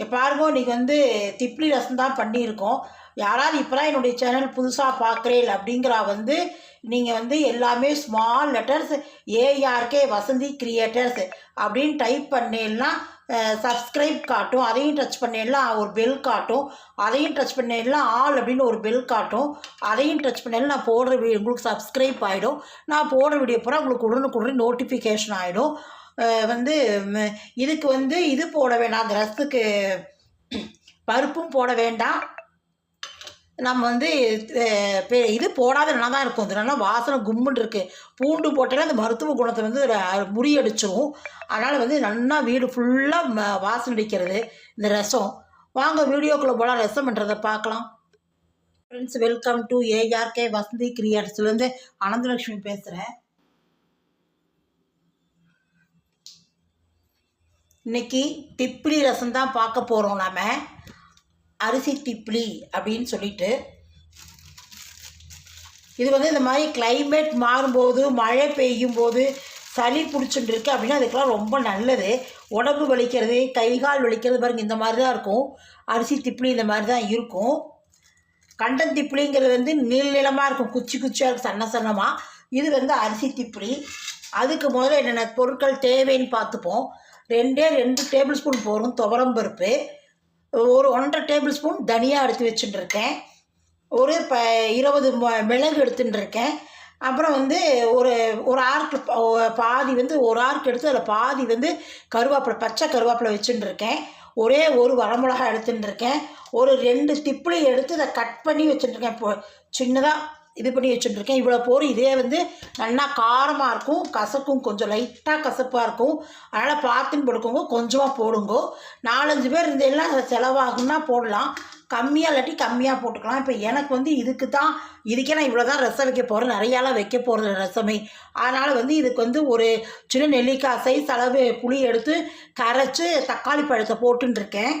இங்கே பாருங்க இன்றைக்கி வந்து திப்ளி ரசம் தான் பண்ணியிருக்கோம். யாராவது இப்போ என்னுடைய சேனல் புதுசாக பார்க்குறேன் அப்படிங்கிறா வந்து நீங்கள் வந்து எல்லாமே small letters ARK Vasanthi creators அப்படின்னு டைப் பண்ணேன்னா சப்ஸ்கிரைப் காட்டும். அதையும் டச் பண்ணேன்னா ஒரு பெல் காட்டும். அதையும் டச் பண்ணேன்னா ஆல் அப்படின்னு ஒரு பெல் காட்டும். அதையும் டச் பண்ணேன்னா நான் போடுற வீ உங்களுக்கு சப்ஸ்கிரைப் ஆகிடும் நான் போடுற வீடியோ பூரா உங்களுக்கு உடனுக்குடனே நோட்டிஃபிகேஷன் ஆகிடும் வந்து இதுக்கு வந்து இது போட வேண்டாம் அந்த ரசத்துக்கு பருப்பும் போட வேண்டாம். நம்ம வந்து பெ- இது போடாத நல்லா தான் இருக்கும். இது நல்லா வாசனை கும்முன்னு இருக்குது பூண்டு போட்டாலே அந்த மருத்துவ குணத்தை வந்து ர- முறியடிச்சிரும். அதனால் வந்து நல்லா வீடு ஃபுல்லாக வாசனை அடிக்கிறது இந்த ரசம். வாங்க வீடியோக்குள்ளே போகலாம் ரசம் பண்ணுறதை பார்க்கலாம். Friends welcome to ARK Vasanthi கிரியேட்ஸ்லேருந்து Ananthalakshmi பேசுகிறேன் இன்னைக்கு திப்ளி ரசம் தான் பார்க்க போகிறோம் நாம். அரிசி திப்ளி அப்படின்னு சொல்லிட்டு. இது வந்து இந்த மாதிரி கிளைமேட் மாறும்போது மழை பெய்யும் போது சளி பிடிச்சிட்டு இருக்கு அப்படின்னா அதுக்கெல்லாம் ரொம்ப நல்லது. உடம்பு வலிக்கிறது கை கால் வலிக்கிறது பாருங்கள் இந்த மாதிரி தான் இருக்கும். அரிசி திப்ளி இந்த மாதிரி தான் இருக்கும். கண்டன் திப்ளிங்கிறது வந்து நீள் நிலமாக இருக்கும் குச்சி குச்சியாக இருக்கும் சன்ன சன்னமாக இது வந்து அரிசி திப்ளி அதுக்கு முதல்ல என்னென்ன பொருட்கள் தேவைன்னு பார்த்துப்போம். ரெண்டே ரெண்டு டேபிள் ஸ்பூன் போகும் துவரம் பருப்பு. ஒரு ஒன்றரை டேபிள் ஸ்பூன் தனியாக எடுத்து வச்சுட்டுருக்கேன். ஒரு ப இருபது ம- மிளகு எடுத்துட்டுருக்கேன். அப்புறம் வந்து ஒரு ஒரு ஆர்க்கு பாதி வந்து ஒரு ஆர்க் எடுத்து அதில் பாதி வந்து கருவேப்பிலை பச்சை கருவேப்பிலை வச்சுட்டு இருக்கேன் ஒரே ஒரு வரமிளகா எடுத்துட்டுருக்கேன். ஒரு ரெண்டு திப்பிலி எடுத்து அதை கட் பண்ணி வச்சுட்டுருக்கேன். இப்போ சின்னதாக இது பண்ணி வச்சுட்டுருக்கேன். இவ்வளோ போர் இதே வந்து நல்லா காரமாக இருக்கும். கசக்கும் கொஞ்சம் லைட்டாக கசப்பாக இருக்கும். அதனால் பார்த்துன்னு போடுக்கோங்க கொஞ்சமாக போடுங்க. நாலஞ்சு பேர் இருந்தெல்லாம் செலவாகும்னா போடலாம். கம்மியாக இல்லாட்டி கம்மியாக போட்டுக்கலாம். இப்போ எனக்கு வந்து இதுக்கு தான் இதுக்கே நான் இவ்வளோ தான் ரசம் வைக்க போகிறேன் நிறையாலாம் வைக்க போகிறது ரசமே. அதனால் வந்து இதுக்கு வந்து ஒரு சின்ன நெல்லிக்காய் சைஸ் அளவு புளி எடுத்து கரைச்சி தக்காளி பழத்தை போட்டுருக்கேன்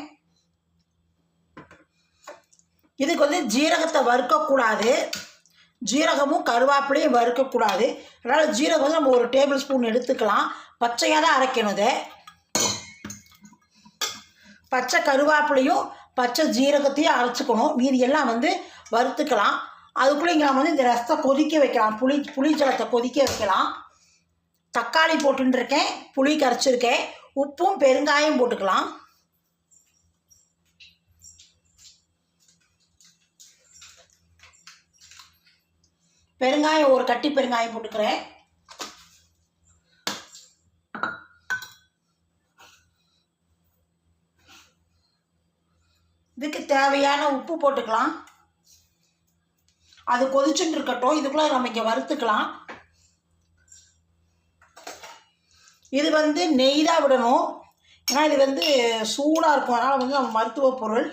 இதுக்கு வந்து ஜீரகத்தை வறுக்கக்கூடாது. ஜீரகமும் கருவேப்பிலையும் வறுக்கக்கூடாது. அதனால் ஜீரகம் வந்து நம்ம ஒரு டேபிள் ஸ்பூன் எடுத்துக்கலாம். பச்சையாக தான் அரைக்கணும் இதை. பச்சை கருவேப்பிலையும் பச்சை ஜீரகத்தையும் அரைச்சிக்கணும். மீதி எல்லாம் வந்து வறுத்துக்கலாம். அதுக்குள்ளே இங்கே நம்ம வந்து இந்த ரசத்தை கொதிக்க வைக்கலாம். புளி புளி கொதிக்க வைக்கலாம். தக்காளி போட்டுருக்கேன் புளி கரைச்சிருக்கேன். உப்பும் பெருங்காயம் போட்டுக்கலாம். பெருங்காயம் ஒரு கட்டி பெருங்காயம் போட்டுக்கிறேன். இதுக்கு தேவையான உப்பு போட்டுக்கலாம். அது கொதிச்சுட்டு இருக்கட்டும். இதுக்குள்ளே நம்ம இங்கே வறுத்துக்கலாம். இது வந்து நெய் தான் விடணும். ஏன்னா இது வந்து சூடாக இருக்கும். அதனால் வந்து நம்ம மருத்துவ பொருள்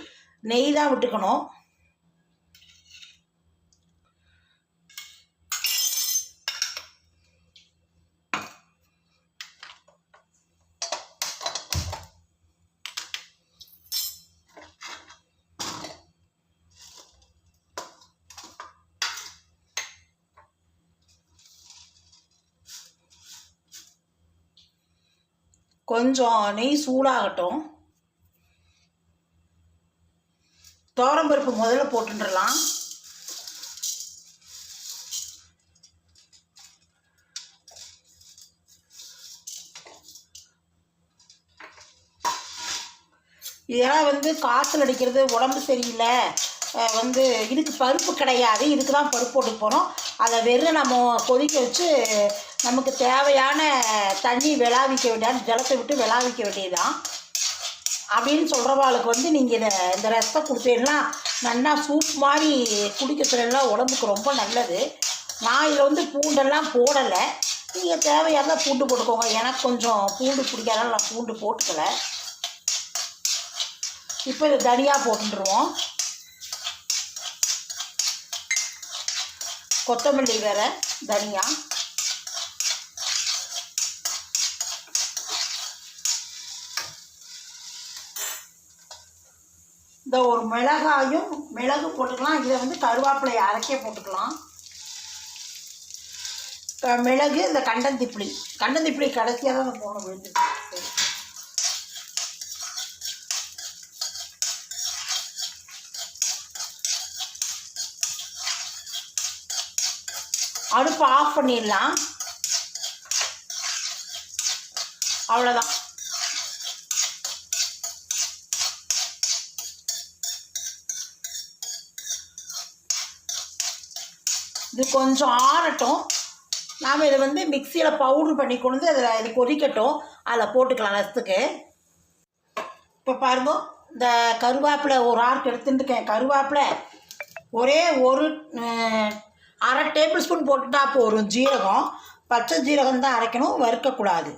நெய் தான் விட்டுக்கணும். கொஞ்சம் நெய் சூடாகட்டும். பருப்பு முதல்ல போட்டுடலாம் இதெல்லாம் வந்து காய்ச்சல் அடிக்கிறது உடம்பு சரியில்லை. வந்து இதுக்கு பருப்பு கிடையாது. இதுக்கு தான் பருப்பு போட்டு போகிறோம் அதை வெறும் நம்ம கொதிக்க வச்சு நமக்கு தேவையான தண்ணி விளாவிக்க வேண்டிய ஜலத்தை விட்டு விளாவிக்க வேண்டியதுதான். அப்படின்னு சொல்கிறவாளுக்கு வந்து நீங்கள் இதை இந்த ரசத்தை கொடுத்தீங்கன்னா நல்லா சூப் மாதிரி குடிக்கிறதுலாம் உடம்புக்கு ரொம்ப நல்லது. நான் இதில் வந்து பூண்டெல்லாம் போடலை. நீங்கள் தேவையான பூண்டு போட்டுக்கோங்க. எனக்கு கொஞ்சம் பூண்டு பிடிக்காதனால நான் பூண்டு போட்டுக்கல. இப்போ இது தனியாக போட்டுருவோம் கொத்தமல்லி வேற தனியா. இந்த ஒரு மிளகாயும் மிளகு போட்டுக்கலாம். இதை வந்து கருவேப்பிலையை அரைக்க போட்டுக்கலாம். மிளகு இந்த கண்டந்திப்பிளி கண்டந்திப்பிளி கடைசியாக தான் போன விழுந்துருக்கு அடுப்பு ஆஃப் பண்ணிடலாம். அவ்வளோதான் இது கொஞ்சம் ஆறட்டும். நாம் இதை வந்து மிக்சியில் பவுட்ரு பண்ணி கொண்டு வந்து அதில் இது கொதிக்கட்டும். அதில் போட்டுக்கலாம் ரசத்துக்கு இப்போ பாருங்க இந்த கருவேப்பிலை ஒரு ஆர்க் எடுத்துட்டுருக்கேன் கருவேப்பிலை ஒரே ஒரு அரை டேபிள் ஸ்பூன் போட்டுட்டா போதும். ஜீரகம் பச்சை ஜீரகம் தான் அரைக்கணும் வறுக்கக்கூடாது.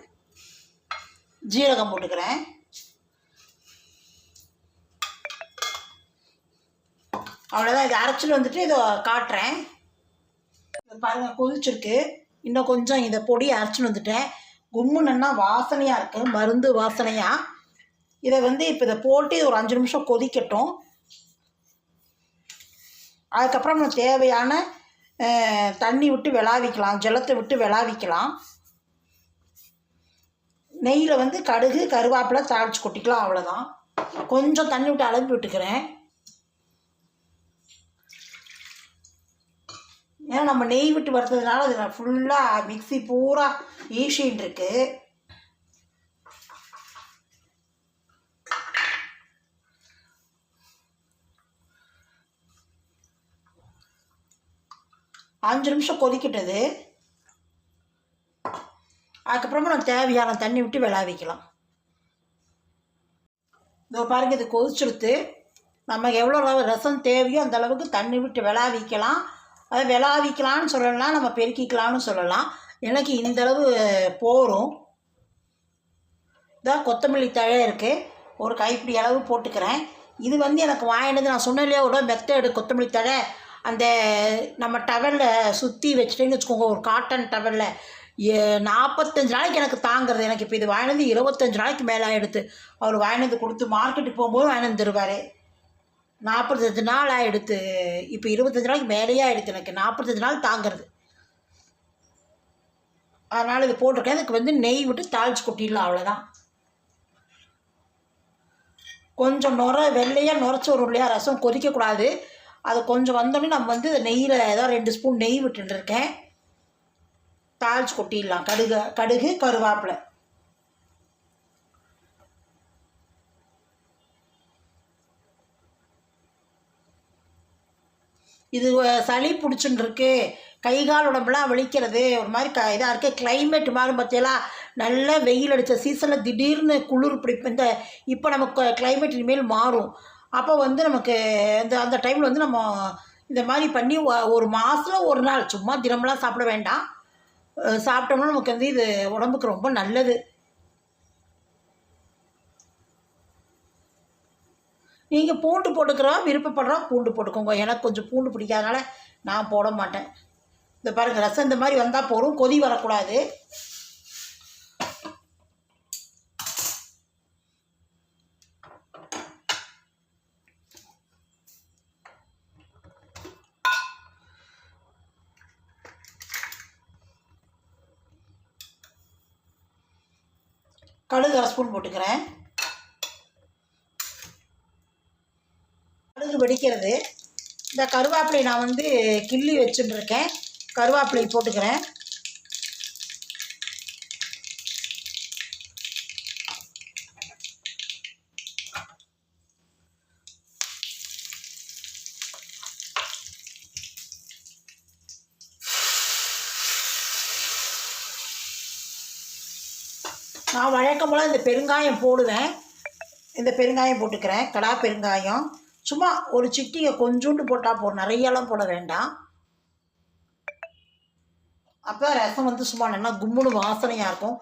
ஜீரகம் போட்டுக்கிறேன். அவ்வளோதான் இது அரைச்சிட்டு வந்துட்டு இதை காட்டுறேன். பாருங்கள் கொதிச்சிருக்கு. இன்னும் கொஞ்சம் இதை பொடி அரைச்சின்னு வந்துட்டேன். கும்முன்னா வாசனையாக இருக்குது மருந்து வாசனையாக இதை வந்து இப்போ இதை போட்டு ஒரு அஞ்சு நிமிஷம் கொதிக்கட்டும். அதுக்கப்புறம் நம்ம தேவையான தண்ணி விட்டு விளாவிக்கலாம் ஜலத்தை விட்டு விளாவிக்கலாம். நெய்யில் வந்து கடுகு கருவேப்பிலை தாளிச்சு கொட்டிக்கலாம் அவ்வளோதான் கொஞ்சம் தண்ணி விட்டு அலம்பி விட்டுக்கிறேன். ஏன்னா நம்ம நெய் விட்டு வறுத்ததுனால அது ஃபுல்லாக மிக்ஸி பூரா ஈஷின்னு இருக்குது அஞ்சு நிமிஷம் கொதிக்கிட்டது. அதுக்கப்புறமா நம்ம தேவையான தண்ணி விட்டு விளாவிக்கலாம் இதோ பாருங்க இது கொதிச்சுடுத்து நமக்கு எவ்வளோ அளவு ரசம் தேவையோ அந்த அளவுக்கு தண்ணி விட்டு விளா வைக்கலாம். அதை விளாவிக்கலான்னு சொல்லலாம் நம்ம பெருக்கிக்கலாம்னு சொல்லலாம். எனக்கு இந்த அளவு போரும் இதான் கொத்தமல்லி தழை இருக்குது ஒரு கைப்பிடி அளவு போட்டுக்கிறேன். இது வந்து எனக்கு வாங்கினது நான் சொன்னேன் இல்லையா ஒரு மெத்தடு கொத்தமல்லி தழை. அந்த நம்ம டவலில் சுற்றி வச்சுட்டேன்னு வச்சுக்கோங்க ஒரு காட்டன் டவலில். நாற்பத்தஞ்சு நாளைக்கு எனக்கு தாங்கிறது. எனக்கு இப்போ இது வாங்கினது இருபத்தஞ்சு நாளைக்கு மேலே ஆகிடுது அவர் வாங்கினது கொடுத்து மார்க்கெட்டுக்கு போகும்போது வாங்கினது தருவார் நாற்பத்தஞ்சு நாள் ஆகிடுது இப்போ இருபத்தஞ்சு நாளைக்கு மேலேயே ஆகிடுது எனக்கு. நாற்பத்தஞ்சு நாள் தாங்கிறது. அதனால் இது போட்டிருக்கேன். இதுக்கு வந்து நெய் விட்டு தாளிச்சு கொட்டிடலாம் அவ்வளோதான் கொஞ்சம் நுர வெள்ளையாக நுரைச்சி வரும் இல்லையா ரசம் கொதிக்கக்கூடாது. அது கொஞ்சம் வந்தோடனே நம்ம வந்து நெய்யில் ஏதோ ரெண்டு ஸ்பூன் நெய் விட்டுருக்கேன் தாளிச்சு கொட்டிடலாம். கடுகு கடுகு கருவேப்பிலை. இது சளி பிடிச்சுன்னு இருக்கு. கை கால் உடம்புலாம் வலிக்கிறது. ஒரு மாதிரி க இதாக இருக்குது கிளைமேட் மாதிரி பார்த்தீங்களா நல்லா வெயில் அடித்த சீசனில் திடீர்னு குளிர் பிடிப்பு இந்த இப்போ நமக்கு கிளைமேட் இனிமேல் மாறும். அப்போ வந்து நமக்கு இந்த அந்த டைமில் வந்து நம்ம இந்த மாதிரி பண்ணி ஒரு மாதத்தில் ஒரு நாள் சும்மா தினமெல்லாம் சாப்பிட வேண்டாம். சாப்பிட்டோம்னா நமக்கு வந்து இது உடம்புக்கு ரொம்ப நல்லது. நீங்கள் பூண்டு போட்டுக்கிறோம் விருப்பப்படுறோம் பூண்டு போட்டுக்கோங்க. எனக்கு கொஞ்சம் பூண்டு பிடிக்காதனால நான் போட மாட்டேன். இந்த பாருங்கள் ரசம் இந்த மாதிரி வந்தால் போதும். கொதி வரக்கூடாது. கடுகு அரை ஸ்பூன் போட்டுக்கிறேன். கடுகு வெடிக்கிறது. இந்த கருவேப்பிலை நான் வந்து கிள்ளி வச்சுட்டுருக்கேன். கருவேப்பிலை போட்டுக்கிறேன். நான் வழக்கம் போல் இந்த பெருங்காயம் போடுவேன். இந்த பெருங்காயம் போட்டுக்கிறேன். கடா பெருங்காயம். சும்மா ஒரு சிட்டியை கொஞ்சோண்டு போட்டால் போ நிறையெல்லாம் போட வேண்டாம். அப்போ ரசம் வந்து சும்மா நல்லா கும்முன்னு வாசனையாக இருக்கும்.